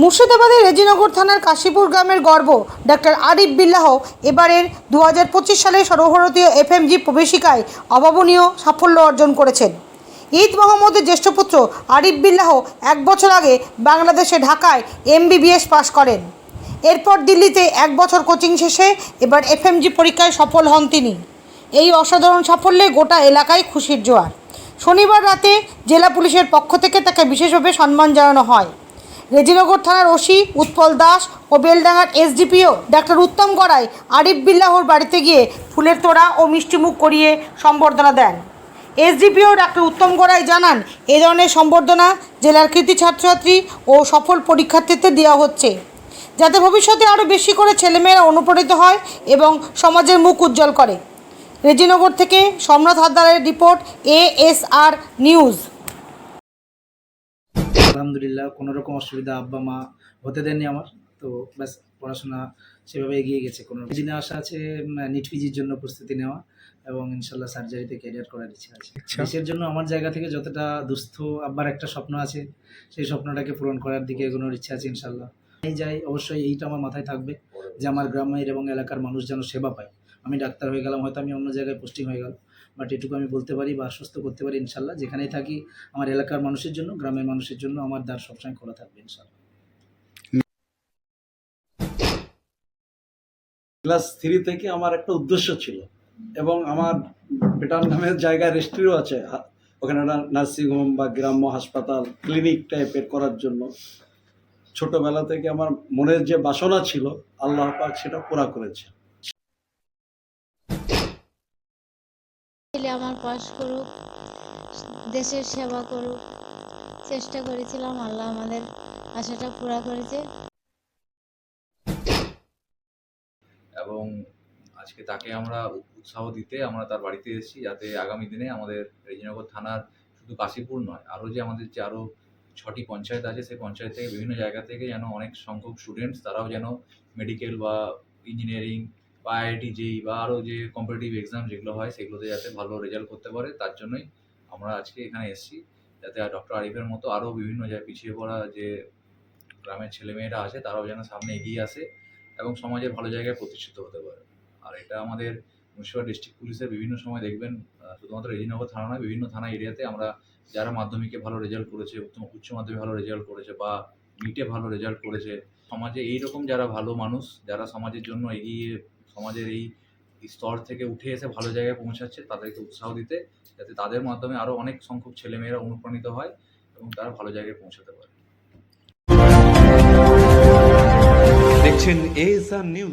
মুর্শিদাবাদের রেজিনগর থানার কাশীপুর গ্রামের গর্ব। ডাক্তার আরিফ বিল্লাহ এবারের দু হাজার পঁচিশ সালে সর্বভারতীয় এফএমজি প্রবেশিকায় অভাবনীয় সাফল্য অর্জন করেছেন। ঈদ মোহাম্মদের জ্যেষ্ঠ পুত্র আরিফ বিল্লাহ এক বছর আগে বাংলাদেশে ঢাকায় এমবিবিএস পাশ করেন। এরপর দিল্লিতে এক বছর কোচিং শেষে এবার এফএমজি পরীক্ষায় সফল হন তিনি। এই অসাধারণ সাফল্যে গোটা এলাকায় খুশির জোয়ার। শনিবার রাতে জেলা পুলিশের পক্ষ থেকে তাকে বিশেষভাবে সম্মান জানানো হয়। রেজিনগর থানার ওসি উৎপল দাস ও বেলডাঙ্গার এসডিপিও ডাক্তার উত্তম গড়াই, আরিফ বিল্লাহর বাড়িতে গিয়ে ফুলের তোড়া ও মিষ্টিমুখ করিয়ে সম্বর্ধনা দেন। এসডিপিও ডাক্তার উত্তম গড়াই জানান, এ ধরনের সম্বর্ধনা জেলার কৃতি ছাত্রছাত্রী ও সফল পরীক্ষার্থীদের দেওয়া হচ্ছে। যাতে ভবিষ্যতে আরও বেশি করে ছেলেমেয়েরা অনুপ্রাণিত হয় এবং সমাজের মুখ উজ্জ্বল করে। রেজিনগর থেকে সম্রাট হালদারের রিপোর্ট, এএসআর নিউজ। আলহামদুলিল্লাহ কোনো রকম অসুবিধা আব্বা মা হতে দেননি আমার। তো ব্যাস পড়াশোনা সেভাবে এগিয়ে গেছে। কোনো দিনে আশা আছে নিট পিজির জন্য প্রস্তুতি নেওয়া এবং ইনশাল্লাহ সার্জারিতে ক্যারিয়ার করার ইচ্ছা আছে। দেশের জন্য আমার জায়গা থেকে যতটা দুস্থ আব্বার একটা স্বপ্ন আছে সেই স্বপ্নটাকে পূরণ করার দিকে এগোনোর ইচ্ছা আছে ইনশাল্লাহ। এই যাই অবশ্যই এইটা আমার মাথায় থাকবে যে আমার গ্রামের এবং এলাকার মানুষ যেন সেবা পায়। আমি ডাক্তার হয়ে গেলাম, হয়তো আমি অন্য জায়গায় পোস্টিং হয়ে গেল বাট এটুকু আমি বলতে পারি বা আশ্বস্ত করতে পারি ইনশাল্লাহ, যেখানেই থাকি, আমার এলাকার মানুষের জন্য, গ্রামের মানুষের জন্য আমার দ্বার সবসময় খোলা থাকবে ইনশাল্লাহ। ক্লাস থ্রি থেকে আমার একটা উদ্দেশ্য ছিল এবং আমার বেটার নামের জায়গায় রেজিস্ট্রিও আছে। ওখানে একটা নার্সিংহোম বা গ্রাম্য হাসপাতাল ক্লিনিক টাইপের করার জন্য। ছোটবেলা থেকে আমার মনের যে বাসনা ছিল, আল্লাহ পাক সেটা পুরা করেছে আমার পাশ করুক, দেশের সেবা করুক, চেষ্টা করেছিলাম, আল্লাহ আমাদের আশাটা পুরা করেছে। এবং আজকে তাকে আমরা উৎসাহ দিতে আমরা তার বাড়িতে এসেছি, যাতে আগামী দিনে আমাদের রেজিনগর থানার শুধু কাশীপুর নয়, আরও যে আমাদের যে আরও ছটি পঞ্চায়েত আছে, সেই পঞ্চায়েত থেকে বিভিন্ন জায়গা থেকে যেন অনেক সংখ্যক স্টুডেন্টস তারাও যেন মেডিকেল বা ইঞ্জিনিয়ারিং বা আইআইটি যেই বা আরও যে কম্পিটিটিভ এক্সাম যেগুলো হয়, সেগুলোতে যাতে ভালো রেজাল্ট করতে পারে, তার জন্যই আমরা আজকে এখানে এসেছি। যাতে ডক্টর আরিফের মতো আরও বিভিন্ন জায়গায় পিছিয়ে পড়া যে গ্রামের ছেলেমেয়েরা আছে, তারাও যেন সামনে এগিয়ে আসে এবং সমাজে ভালো জায়গায় প্রতিষ্ঠিত হতে পারে। আর এটা আমাদের মুর্শিদাবাদ ডিস্ট্রিক্ট পুলিশের বিভিন্ন সময় দেখবেন শুধুমাত্র রেজিনগর থানা নয়, বিভিন্ন থানা এরিয়াতে আমরা যারা মাধ্যমিকে ভালো রেজাল্ট করেছে উচ্চ মাধ্যমিকে ভালো রেজাল্ট করেছে বা নিটে ভালো রেজাল্ট করেছে, সমাজে এইরকম যারা ভালো মানুষ, যারা সমাজের জন্য এগিয়ে সমাজের এই স্তর থেকে উঠে এসে ভালো জায়গায় পৌঁছাচ্ছে তাদেরকে উৎসাহ দিতে, যাতে তাদের মাধ্যমে আরও অনেক সংখ্যক ছেলেমেয়েরা অনুপ্রাণিত হয় এবং তারা ভালো জায়গায় পৌঁছাতে পারে। দেখছেন এএসআর নিউজ